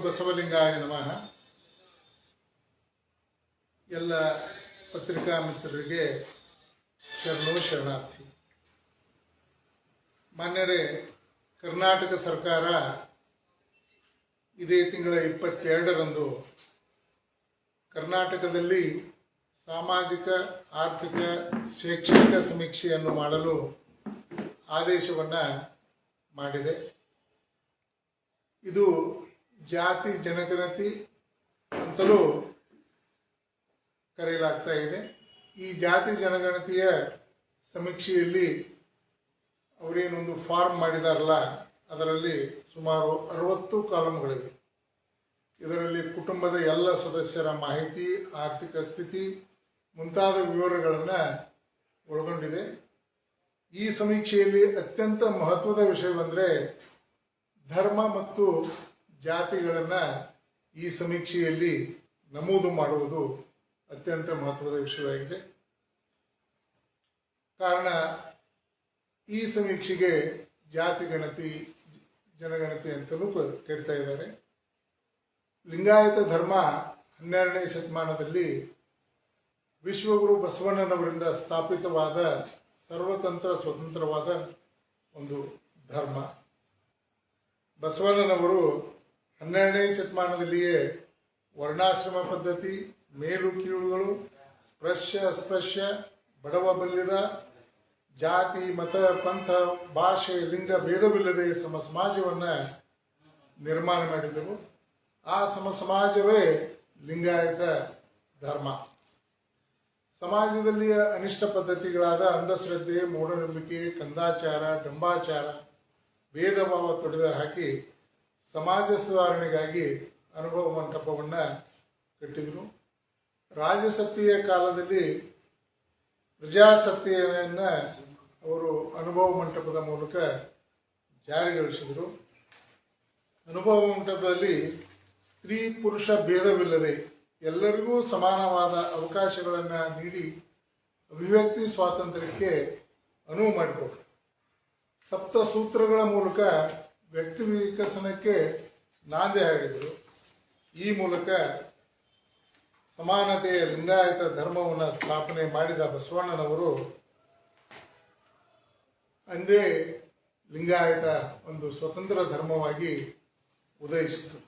ಬಸವಲಿಂಗಾಯ ನಮಃ. ಎಲ್ಲ ಪತ್ರಿಕಾ ಮಿತ್ರರಿಗೆ ಶರಣು ಶರಣಾರ್ಥಿ. ಮಾನ್ಯರೇ, ಕರ್ನಾಟಕ ಸರ್ಕಾರ ಇದೇ ತಿಂಗಳ ಇಪ್ಪತ್ತೆರಡರಂದು ಕರ್ನಾಟಕದಲ್ಲಿ ಸಾಮಾಜಿಕ, ಆರ್ಥಿಕ, ಶೈಕ್ಷಣಿಕ ಸಮೀಕ್ಷೆಯನ್ನು ಮಾಡಲು ಆದೇಶವನ್ನು ಮಾಡಿದೆ. ಇದು ಜಾತಿ ಜನಗಣತಿ ಅಂತಲೂ ಕರೆಯಲಾಗ್ತಾ ಇದೆ. ಈ ಜಾತಿ ಜನಗಣತಿಯ ಸಮೀಕ್ಷೆಯಲ್ಲಿ ಅವರೇನೊಂದು ಫಾರ್ಮ್ ಮಾಡಿದಾರಲ್ಲ, ಅದರಲ್ಲಿ ಸುಮಾರು ಅರವತ್ತು ಕಾಲಮ್ಗಳಿವೆ. ಇದರಲ್ಲಿ ಕುಟುಂಬದ ಎಲ್ಲ ಸದಸ್ಯರ ಮಾಹಿತಿ, ಆರ್ಥಿಕ ಸ್ಥಿತಿ ಮುಂತಾದ ವಿವರಗಳನ್ನು ಒಳಗೊಂಡಿದೆ. ಈ ಸಮೀಕ್ಷೆಯಲ್ಲಿ ಅತ್ಯಂತ ಮಹತ್ವದ ವಿಷಯವೆಂದರೆ ಧರ್ಮ ಮತ್ತು ಜಾತಿಗಳನ್ನು ಈ ಸಮೀಕ್ಷೆಯಲ್ಲಿ ನಮೂದು ಮಾಡುವುದು ಅತ್ಯಂತ ಮಹತ್ವದ ವಿಷಯವಾಗಿದೆ. ಕಾರಣ, ಈ ಸಮೀಕ್ಷೆಗೆ ಜಾತಿ ಗಣತಿ, ಜನಗಣತಿ ಅಂತಲೂ ಕರಿತಾ ಇದ್ದಾರೆ. ಲಿಂಗಾಯತ ಧರ್ಮ ಹನ್ನೆರಡನೇ ಶತಮಾನದಲ್ಲಿ ವಿಶ್ವಗುರು ಬಸವಣ್ಣನವರಿಂದ ಸ್ಥಾಪಿತವಾದ ಸರ್ವತಂತ್ರ ಸ್ವತಂತ್ರವಾದ ಒಂದು ಧರ್ಮ. ಬಸವಣ್ಣನವರು ಹನ್ನೆರಡನೇ ಶತಮಾನದಲ್ಲಿಯೇ ವರ್ಣಾಶ್ರಮ ಪದ್ಧತಿ, ಮೇಲು ಕೀಳುಗಳು, ಸ್ಪೃಶ್ಯ ಅಸ್ಪೃಶ್ಯ, ಬಡವ ಬಲ್ಲಿದ, ಜಾತಿ, ಮತ, ಪಂಥ, ಭಾಷೆ, ಲಿಂಗ ಭೇದವಿಲ್ಲದೆ ಸಮ ಸಮಾಜವನ್ನು ನಿರ್ಮಾಣ ಮಾಡಿದರು ಆ ಸಮ ಸಮಾಜವೇ ಲಿಂಗಾಯತ ಧರ್ಮ. ಸಮಾಜದಲ್ಲಿಯ ಅನಿಷ್ಟ ಪದ್ಧತಿಗಳಾದ ಅಂಧಶ್ರದ್ಧೆ, ಮೂಢನಂಬಿಕೆ, ಕಂದಾಚಾರ, ಡಂಬಾಚಾರ ಭೇದ ಭಾವ ತೊಡೆದು ಹಾಕಿ ಸಮಾಜ ಸುಧಾರಣೆಗಾಗಿ ಅನುಭವ ಮಂಟಪವನ್ನು ಕಟ್ಟಿದರು. ರಾಜಸತ್ತೆಯ ಕಾಲದಲ್ಲಿ ಪ್ರಜಾಸತ್ತೆಯನ್ನು ಅವರು ಅನುಭವ ಮಂಟಪದ ಮೂಲಕ ಜಾರಿಗೊಳಿಸಿದರು. ಅನುಭವ ಮಂಟಪದಲ್ಲಿ ಸ್ತ್ರೀ ಪುರುಷ ಭೇದವಿಲ್ಲದೆ ಎಲ್ಲರಿಗೂ ಸಮಾನವಾದ ಅವಕಾಶಗಳನ್ನು ನೀಡಿ ಅಭಿವ್ಯಕ್ತಿ ಸ್ವಾತಂತ್ರ್ಯಕ್ಕೆ ಅನುವು ಮಾಡಿಕೊಟ್ರು. ಸಪ್ತ ಸೂತ್ರಗಳ ಮೂಲಕ ವ್ಯಕ್ತಿ ವಿಕಸನಕ್ಕೆ ನಾಂದಿ ಹಾಡಿದರು. ಈ ಮೂಲಕ ಸಮಾನತೆಯ ಲಿಂಗಾಯತ ಧರ್ಮವನ್ನು ಸ್ಥಾಪನೆ ಮಾಡಿದ ಬಸವಣ್ಣನವರು ಅಂದೇ ಲಿಂಗಾಯತ ಒಂದು ಸ್ವತಂತ್ರ ಧರ್ಮವಾಗಿ ಉದಯಿಸಿತು.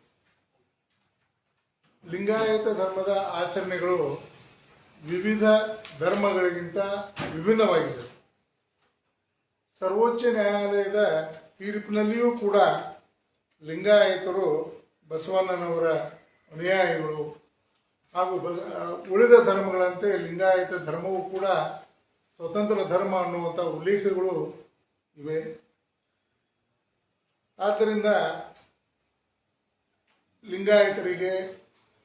ಲಿಂಗಾಯತ ಧರ್ಮದ ಆಚರಣೆಗಳು ವಿವಿಧ ಧರ್ಮಗಳಿಗಿಂತ ವಿಭಿನ್ನವಾಗಿದೆ ಸರ್ವೋಚ್ಚ ನ್ಯಾಯಾಲಯದ ತೀರ್ಪಿನಲ್ಲಿಯೂ ಕೂಡ ಲಿಂಗಾಯತರು ಬಸವಣ್ಣನವರ ಅನುಯಾಯಿಗಳು ಹಾಗೂ ಬಸ ಉಳಿದ ಧರ್ಮಗಳಂತೆ ಲಿಂಗಾಯತ ಧರ್ಮವೂ ಕೂಡ ಸ್ವತಂತ್ರ ಧರ್ಮ ಅನ್ನುವಂಥ ಉಲ್ಲೇಖಗಳು ಇವೆ. ಆದ್ದರಿಂದ ಲಿಂಗಾಯತರಿಗೆ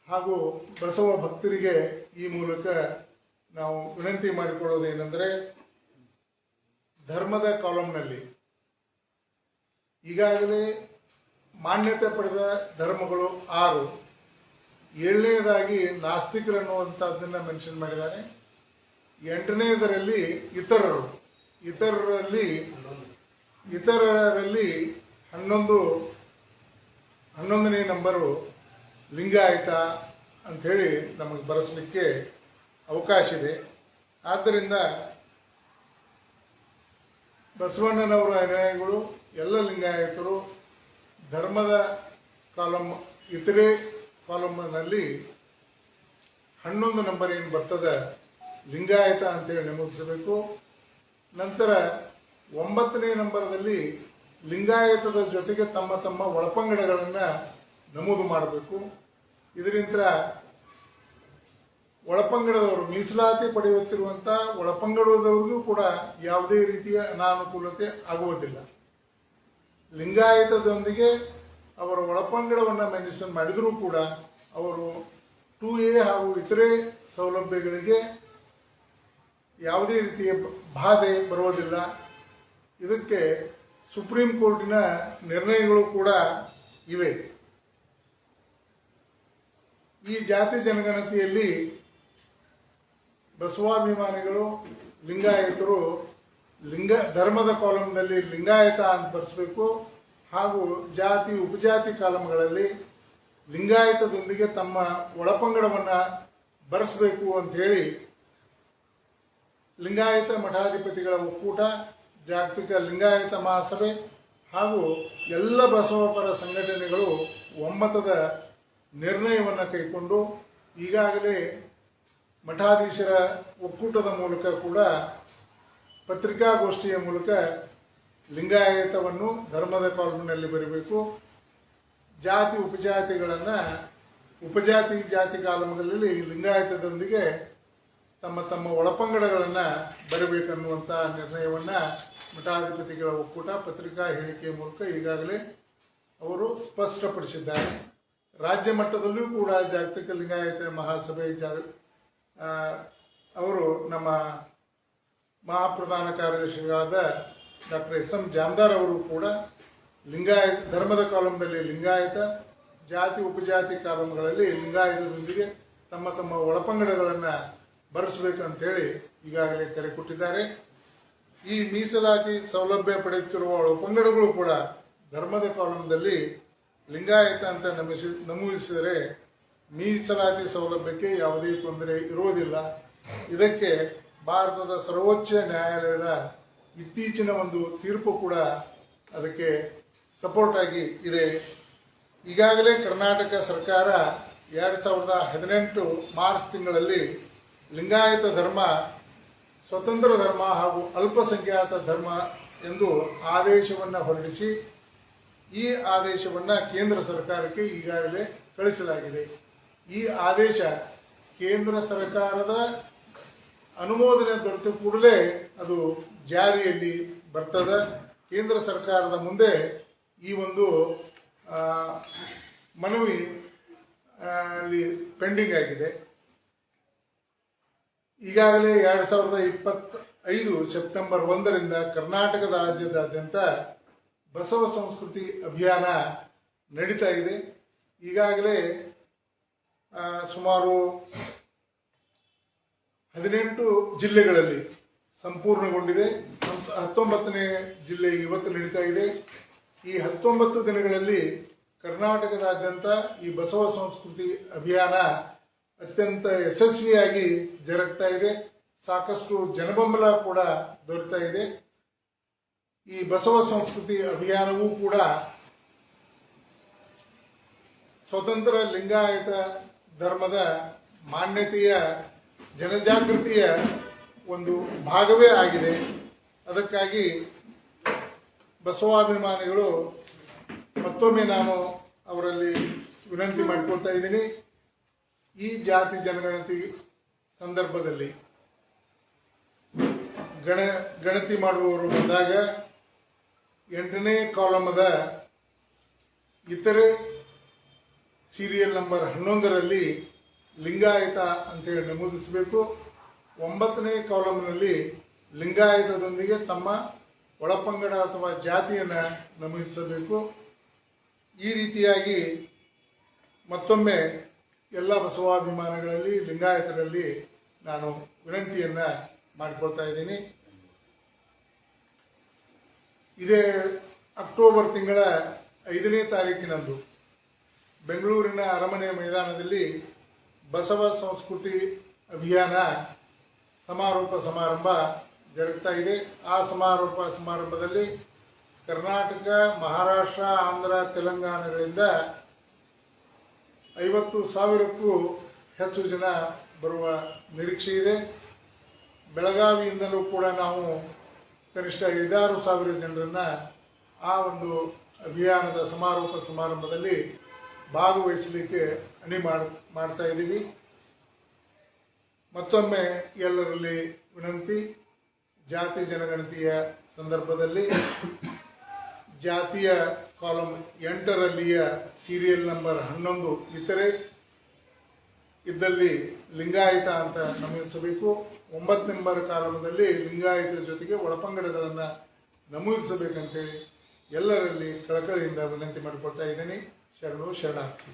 ಹಾಗೂ ಬಸವ ಭಕ್ತರಿಗೆ ಈ ಮೂಲಕ ನಾವು ವಿನಂತಿ ಮಾಡಿಕೊಳ್ಳೋದೇನೆಂದರೆ ಧರ್ಮದ ಕಾಲಂನಲ್ಲಿ ಈಗಾಗಲೇ ಮಾನ್ಯತೆ ಪಡೆದ ಧರ್ಮಗಳು ಆರು. ಏಳನೇದಾಗಿ ನಾಸ್ತಿಕರು ಅನ್ನುವಂಥದ್ದನ್ನು ಮೆನ್ಷನ್ ಮಾಡಿದ್ದಾರೆ. ಎಂಟನೇದರಲ್ಲಿ ಇತರರು. ಇತರರಲ್ಲಿ ಇತರರಲ್ಲಿ ಹನ್ನೊಂದು, ಹನ್ನೊಂದನೇ ನಂಬರು ಲಿಂಗಾಯತ ಅಂಥೇಳಿ ನಮಗೆ ಬರೆಸಲಿಕ್ಕೆ ಅವಕಾಶ ಇದೆ. ಆದ್ದರಿಂದ ಬಸವಣ್ಣನವರ ಅನುಯಾಯಿಗಳು ಎಲ್ಲ ಲಿಂಗಾಯತರು ಧರ್ಮದ ಕಾಲಮ್ ಇತರೆ ಕಾಲಮ್ನಲ್ಲಿ ಹನ್ನೊಂದು ನಂಬರ್ ಏನು ಬರ್ತದೆ, ಲಿಂಗಾಯತ ಅಂತೇಳಿ ನಮೂದಿಸಬೇಕು. ನಂತರ ಒಂಬತ್ತನೇ ನಂಬರದಲ್ಲಿ ಲಿಂಗಾಯತದ ಜೊತೆಗೆ ತಮ್ಮ ತಮ್ಮ ಒಳಪಂಗಡಗಳನ್ನು ನಮೂದು ಮಾಡಬೇಕು. ಇದರಿಂದ ಒಳಪಂಗಡದವರು ಮೀಸಲಾತಿ ಪಡೆಯುತ್ತಿರುವಂಥ ಒಳಪಂಗಡದವರಿಗೂ ಕೂಡ ಯಾವುದೇ ರೀತಿಯ ಅನಾನುಕೂಲತೆ ಆಗುವುದಿಲ್ಲ. ಲಿಂಗಾಯತದೊಂದಿಗೆ ಅವರ ಒಳಪಂಗಡವನ್ನು ಮೆನ್ಷನ್ ಮಾಡಿದರೂ ಕೂಡ ಅವರು ಟು ಎ ಹಾಗೂ ಇತರೆ ಸೌಲಭ್ಯಗಳಿಗೆ ಯಾವುದೇ ರೀತಿಯ ಬಾಧೆ ಬರುವುದಿಲ್ಲ. ಇದಕ್ಕೆ ಸುಪ್ರೀಂ ಕೋರ್ಟಿನ ನಿರ್ಣಯಗಳು ಕೂಡ ಇವೆ. ಈ ಜಾತಿ ಜನಗಣತಿಯಲ್ಲಿ ಬಸವಾಭಿಮಾನಿಗಳು, ಲಿಂಗಾಯತರು ಲಿಂಗ, ಧರ್ಮದ ಕಾಲಮ್ನಲ್ಲಿ ಲಿಂಗಾಯತ ಅಂತ ಬರೆಸಬೇಕು. ಹಾಗೂ ಜಾತಿ, ಉಪಜಾತಿ ಕಾಲಮ್ಗಳಲ್ಲಿ ಲಿಂಗಾಯತದೊಂದಿಗೆ ತಮ್ಮ ಒಳಪಂಗಡವನ್ನು ಬರೆಸಬೇಕು ಅಂತ ಹೇಳಿ ಲಿಂಗಾಯತ ಮಠಾಧಿಪತಿಗಳ ಒಕ್ಕೂಟ, ಜಾಗತಿಕ ಲಿಂಗಾಯತ ಮಹಾಸಭೆ ಹಾಗೂ ಎಲ್ಲ ಬಸವಪರ ಸಂಘಟನೆಗಳು ಒಮ್ಮತದ ನಿರ್ಣಯವನ್ನು ಕೈಕೊಂಡು ಈಗಾಗಲೇ ಮಠಾಧೀಶರ ಒಕ್ಕೂಟದ ಮೂಲಕ ಕೂಡ ಪತ್ರಿಕಾಗೋಷ್ಠಿಯ ಮೂಲಕ ಲಿಂಗಾಯತವನ್ನು ಧರ್ಮದ ಕಾನೂನಿನಲ್ಲಿ ಬರೀಬೇಕು. ಜಾತಿ ಉಪಜಾತಿಗಳನ್ನು ಉಪಜಾತಿ ಜಾತಿ ಕಾಲಮಗಳಲ್ಲಿ ಲಿಂಗಾಯತದೊಂದಿಗೆ ತಮ್ಮ ತಮ್ಮ ಒಳಪಂಗಡಗಳನ್ನು ಬರಬೇಕನ್ನುವಂಥ ನಿರ್ಣಯವನ್ನು ಮಠಾಧಿಪತಿಗಳ ಒಕ್ಕೂಟ ಪತ್ರಿಕಾ ಹೇಳಿಕೆಯ ಮೂಲಕ ಈಗಾಗಲೇ ಅವರು ಸ್ಪಷ್ಟಪಡಿಸಿದ್ದಾರೆ. ರಾಜ್ಯ ಮಟ್ಟದಲ್ಲೂ ಕೂಡ ಜಾಗತಿಕ ಲಿಂಗಾಯತ ಮಹಾಸಭೆ ಜಾ ಅವರು ನಮ್ಮ ಮಹಾಪ್ರಧಾನ ಕಾರ್ಯದರ್ಶಿಗಳಾದ ಡಾಕ್ಟರ್ ಎಸ್ ಎಂ ಜಾಮದಾರ್ ಅವರು ಕೂಡ ಲಿಂಗಾಯತ, ಧರ್ಮದ ಕಾಲಂನಲ್ಲಿ ಲಿಂಗಾಯತ, ಜಾತಿ, ಉಪಜಾತಿ ಕಾಲಂಗಳಲ್ಲಿ ಲಿಂಗಾಯತದೊಂದಿಗೆ ತಮ್ಮ ತಮ್ಮ ಒಳಪಂಗಡಗಳನ್ನು ಬರೆಸಬೇಕಂತೇಳಿ ಈಗಾಗಲೇ ಕರೆ ಕೊಟ್ಟಿದ್ದಾರೆ. ಈ ಮೀಸಲಾತಿ ಸೌಲಭ್ಯ ಪಡೆಯುತ್ತಿರುವ ಒಳಪಂಗಡಗಳು ಕೂಡ ಧರ್ಮದ ಕಾಲಂನಲ್ಲಿ ಲಿಂಗಾಯತ ಅಂತ ನಮಿಸಿ, ನಮೂದಿಸಿದರೆ ಮೀಸಲಾತಿ ಸೌಲಭ್ಯಕ್ಕೆ ಯಾವುದೇ ತೊಂದರೆ ಇರುವುದಿಲ್ಲ. ಇದಕ್ಕೆ ಭಾರತದ ಸರ್ವೋಚ್ಚ ನ್ಯಾಯಾಲಯದ ಇತ್ತೀಚಿನ ಒಂದು ತೀರ್ಪು ಕೂಡ ಅದಕ್ಕೆ ಸಪೋರ್ಟ್ ಆಗಿ ಇದೆ. ಈಗಾಗಲೇ ಕರ್ನಾಟಕ ಸರ್ಕಾರ ಎರಡು ಸಾವಿರದ ಹದಿನೆಂಟು ಮಾರ್ಚ್ ತಿಂಗಳಲ್ಲಿ ಲಿಂಗಾಯತ ಧರ್ಮ, ಸ್ವತಂತ್ರ ಧರ್ಮ ಹಾಗೂ ಅಲ್ಪಸಂಖ್ಯಾತ ಧರ್ಮ ಎಂದು ಆದೇಶವನ್ನು ಹೊರಡಿಸಿ, ಈ ಆದೇಶವನ್ನು ಕೇಂದ್ರ ಸರ್ಕಾರಕ್ಕೆ ಈಗಾಗಲೇ ಕಳಿಸಲಾಗಿದೆ. ಈ ಆದೇಶ ಕೇಂದ್ರ ಸರ್ಕಾರದ ಅನುಮೋದನೆ ದೊರೆತ ಕೂಡಲೇ ಅದು ಜಾರಿಯಲ್ಲಿ ಬರ್ತದೆ. ಕೇಂದ್ರ ಸರ್ಕಾರದ ಮುಂದೆ ಈ ಒಂದು ಮನವಿ ಅಲ್ಲಿ ಪೆಂಡಿಂಗ್ ಆಗಿದೆ. ಈಗಾಗಲೇ ಎರಡು ಸಾವಿರದ ಇಪ್ಪತ್ತೈದು ಸೆಪ್ಟೆಂಬರ್ ಒಂದರಿಂದ ಕರ್ನಾಟಕದ ರಾಜ್ಯದಾದ್ಯಂತ ಬಸವ ಸಂಸ್ಕೃತಿ ಅಭಿಯಾನ ನಡೀತಾ ಇದೆ. ಈಗಾಗಲೇ ಸುಮಾರು ಹದಿನೆಂಟು ಜಿಲ್ಲೆಗಳಲ್ಲಿ ಸಂಪೂರ್ಣಗೊಂಡಿದೆ. ಹತ್- ಹತ್ತೊಂಬತ್ತನೇ ಜಿಲ್ಲೆ ಇವತ್ತು ನಡೀತಾ ಇದೆ. ಈ ಹತ್ತೊಂಬತ್ತು ದಿನಗಳಲ್ಲಿ ಕರ್ನಾಟಕದಾದ್ಯಂತ ಈ ಬಸವ ಸಂಸ್ಕೃತಿ ಅಭಿಯಾನ ಅತ್ಯಂತ ಯಶಸ್ವಿಯಾಗಿ ಜರುಗ್ತಾ ಇದೆ. ಸಾಕಷ್ಟು ಜನಬೆಂಬಲ ಕೂಡ ದೊರೆತಾ ಇದೆ. ಈ ಬಸವ ಸಂಸ್ಕೃತಿ ಅಭಿಯಾನವೂ ಕೂಡ ಸ್ವತಂತ್ರ ಲಿಂಗಾಯತ ಧರ್ಮದ ಮಾನ್ಯತೆಯ ಜನಜಾಗೃತಿಯ ಒಂದು ಭಾಗವೇ ಆಗಿದೆ. ಅದಕ್ಕಾಗಿ ಬಸವಾಭಿಮಾನಿಗಳು ಮತ್ತೊಮ್ಮೆ ನಾನು ಅವರಲ್ಲಿ ವಿನಂತಿ ಮಾಡಿಕೊಳ್ತಾ ಇದ್ದೀನಿ. ಈ ಜಾತಿ ಜನಗಣತಿ ಸಂದರ್ಭದಲ್ಲಿ ಗಣ, ಗಣತಿ ಮಾಡುವವರು ಬಂದಾಗ ಎಂಟನೇ ಕಾಲಮದ ಇತರೆ ಸೀರಿಯಲ್ ನಂಬರ್ ಹನ್ನೊಂದರಲ್ಲಿ ಲಿಂಗಾಯತ ಅಂತೇಳಿ ನಮೂದಿಸಬೇಕು. ಒಂಬತ್ತನೇ ಕಾಲಮ್ನಲ್ಲಿ ಲಿಂಗಾಯತದೊಂದಿಗೆ ತಮ್ಮ ಒಳಪಂಗಡ ಅಥವಾ ಜಾತಿಯನ್ನು ನಮೂದಿಸಬೇಕು. ಈ ರೀತಿಯಾಗಿ ಮತ್ತೊಮ್ಮೆ ಎಲ್ಲ ಬಸವಾಭಿಮಾನಗಳಲ್ಲಿ, ಲಿಂಗಾಯತರಲ್ಲಿ ನಾನು ವಿನಂತಿಯನ್ನು ಮಾಡಿಕೊಳ್ತಾ ಇದ್ದೀನಿ. ಇದೇ ಅಕ್ಟೋಬರ್ ತಿಂಗಳ ಐದನೇ ತಾರೀಕಿನಂದು ಬೆಂಗಳೂರಿನ ಅರಮನೆ ಮೈದಾನದಲ್ಲಿ ಬಸವ ಸಂಸ್ಕೃತಿ ಅಭಿಯಾನ ಸಮಾರೋಪ ಸಮಾರಂಭ ಜರುಗ್ತಾ ಇದೆ. ಆ ಸಮಾರೋಪ ಸಮಾರಂಭದಲ್ಲಿ ಕರ್ನಾಟಕ, ಮಹಾರಾಷ್ಟ್ರ, ಆಂಧ್ರ, ತೆಲಂಗಾಣಗಳಿಂದ ಐವತ್ತು ಸಾವಿರಕ್ಕೂ ಹೆಚ್ಚು ಜನ ಬರುವ ನಿರೀಕ್ಷೆ ಇದೆ. ಬೆಳಗಾವಿಯಿಂದಲೂ ಕೂಡ ನಾವು ಕನಿಷ್ಠ ಐದಾರು ಸಾವಿರ ಜನರನ್ನು ಆ ಒಂದು ಅಭಿಯಾನದ ಸಮಾರೋಪ ಸಮಾರಂಭದಲ್ಲಿ ಭಾಗವಹಿಸಲಿಕ್ಕೆ ಅಣಿ ಮಾಡ್, ಮಾಡ್ತಾ ಇದ್ದೀವಿ. ಮತ್ತೊಮ್ಮೆ ಎಲ್ಲರಲ್ಲಿ ವಿನಂತಿ, ಜಾತಿ ಜನಗಣತಿಯ ಸಂದರ್ಭದಲ್ಲಿ ಜಾತಿಯ ಕಾಲಂ ಎಂಟರಲ್ಲಿಯ ಸೀರಿಯಲ್ ನಂಬರ್ ಹನ್ನೊಂದು ಇತರೆ ಇದ್ದಲ್ಲಿ ಲಿಂಗಾಯತ ಅಂತ ನಮೂದಿಸಬೇಕು. ಒಂಬತ್ತು ನಂಬರ್ ಕಾಲಮದಲ್ಲಿ ಲಿಂಗಾಯತ ಜೊತೆಗೆ ಒಳಪಂಗಡಗಳನ್ನು ನಮೂದಿಸಬೇಕಂತೇಳಿ ಎಲ್ಲರಲ್ಲಿ ಕಳಕಳಿಯಿಂದ ವಿನಂತಿ ಮಾಡಿಕೊಳ್ತಾ ಇದ್ದೀನಿ. ಶರಣು ಶರಣಾರ್ಥಿ